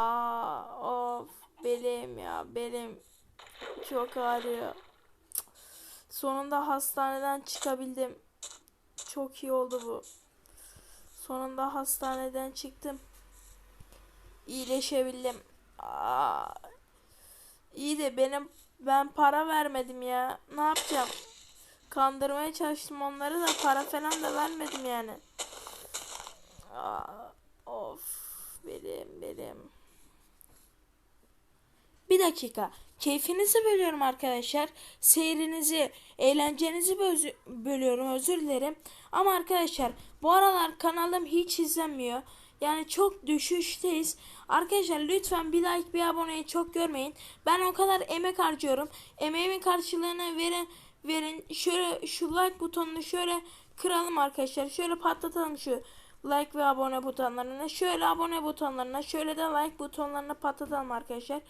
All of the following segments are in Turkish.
Aa of belim ya belim çok ağrıyor. Sonunda hastaneden çıkabildim. Çok iyi oldu bu. Sonunda hastaneden çıktım. İyileşebildim. Aa, iyi de benim ben para vermedim ya. Ne yapacağım? Kandırmaya çalıştım onları da para falan da vermedim yani. Aa, of benim benim. Bir dakika. Keyfinizi bölüyorum arkadaşlar. Seyrinizi, eğlencenizi bözü- bölüyorum. Özür dilerim. Ama arkadaşlar bu aralar kanalım hiç izlenmiyor. Yani çok düşüşteyiz. Arkadaşlar lütfen bir like bir aboneyi çok görmeyin. Ben o kadar emek harcıyorum. Emeğimin karşılığını verin. Verin. Şöyle şu like butonunu şöyle kıralım arkadaşlar. Şöyle patlatalım şu like ve abone butonlarını. Şöyle abone butonlarına, şöyle de like butonlarına patlatalım arkadaşlar.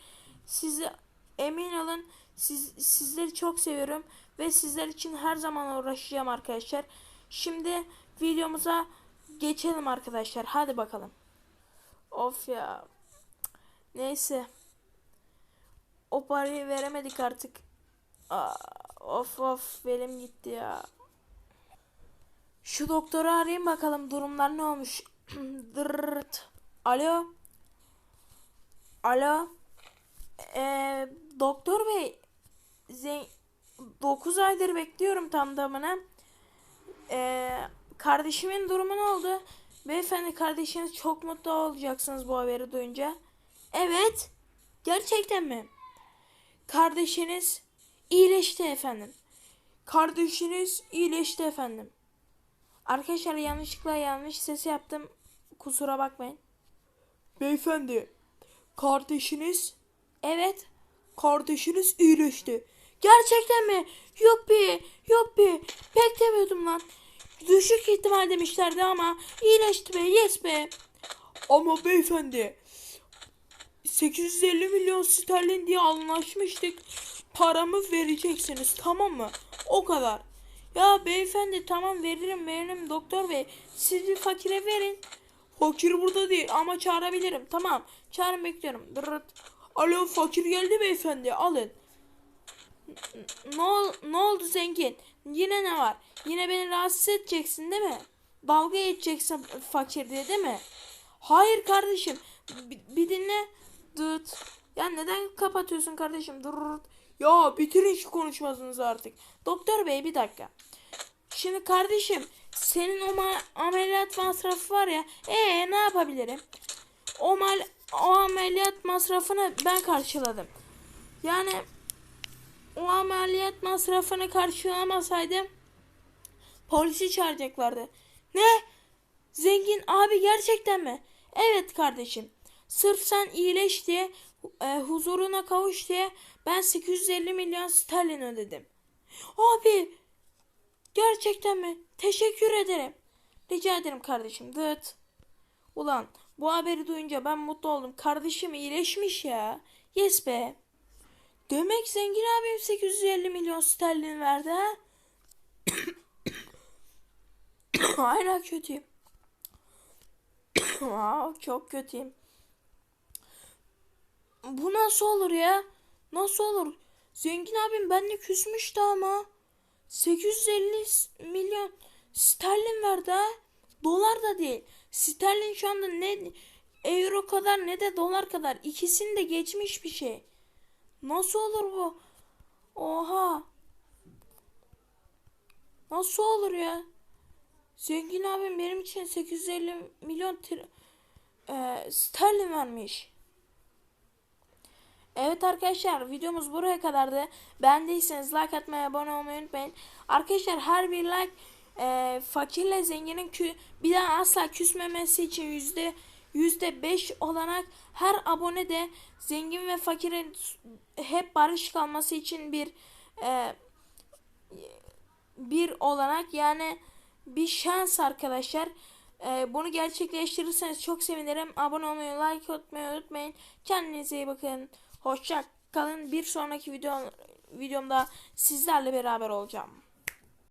Sizi emin olun siz, sizleri çok seviyorum ve sizler için her zaman uğraşacağım arkadaşlar. Şimdi videomuza geçelim arkadaşlar. Hadi bakalım. Of ya. Neyse. O parayı veremedik artık. Aa, of of belim gitti ya. Şu doktoru arayayım bakalım durumlar ne olmuş. Alo. Alo. Ee, doktor bey. Zen 9 aydır bekliyorum tam. Ee, kardeşimin durumu ne oldu? Beyefendi kardeşiniz çok mutlu olacaksınız bu haberi duyunca. Evet. Gerçekten mi? Kardeşiniz iyileşti efendim. Kardeşiniz iyileşti efendim. Arkadaşlar yanlışlıkla yanlış sesi yaptım. Kusura bakmayın. Beyefendi, kardeşiniz? Evet. Kardeşiniz iyileşti. Gerçekten mi? Yuppi, yuppi. Pek demiyordum lan. Düşük ihtimal demişlerdi ama iyileşti be, yes be. Ama beyefendi, 850 milyon sterlin diye anlaşmıştık. Paramı vereceksiniz tamam mı? O kadar. Ya beyefendi tamam veririm veririm doktor bey. Siz bir fakire verin. Fakir burada değil ama çağırabilirim. Tamam çağırın bekliyorum. Dırırt. Alo fakir geldi beyefendi alın. Ne, ol, ne oldu zengin? Yine ne var? Yine beni rahatsız edeceksin değil mi? Dalga geçeceksin fakir diye değil mi? Hayır kardeşim. Bir, bir dinle. Dıt. Ya neden kapatıyorsun kardeşim? Dırt. Ya bitirin şu konuşmasınızı artık. Doktor bey bir dakika. Şimdi kardeşim senin o ameliyat masrafı var ya. Ee ne yapabilirim? O mal o ameliyat masrafını ben karşıladım. Yani o ameliyat masrafını karşılamasaydım polisi çağıracaklardı. Ne? Zengin abi gerçekten mi? Evet kardeşim. Sırf sen iyileş diye, e, huzuruna kavuş diye ben 850 milyon sterlin ödedim. Abi gerçekten mi? Teşekkür ederim. Rica ederim kardeşim. Dıt. Ulan bu haberi duyunca ben mutlu oldum. Kardeşim iyileşmiş ya. Yes be. Demek zengin abim 850 milyon sterlin verdi ha? Hala kötüyüm. Aa, çok kötüyüm. Bu nasıl olur ya? Nasıl olur? Zengin abim benimle küsmüştü ama. 850 s- milyon sterlin verdi ha. Dolar da değil. Sterlin şu anda ne euro kadar ne de dolar kadar. İkisini de geçmiş bir şey. Nasıl olur bu? Oha. Nasıl olur ya? Zengin abim benim için 850 milyon e, sterlin vermiş. Evet arkadaşlar videomuz buraya kadardı. Beğendiyseniz like atmayı, abone olmayı unutmayın. Arkadaşlar her bir like e, fakirle zenginin kü bir daha asla küsmemesi için yüzde yüzde beş olarak her abone de zengin ve fakirin hep barış kalması için bir e, bir olarak yani bir şans arkadaşlar. Ee, bunu gerçekleştirirseniz çok sevinirim. Abone olmayı, like atmayı unutmayın. Kendinize iyi bakın. Hoşça kalın. Bir sonraki video videomda sizlerle beraber olacağım.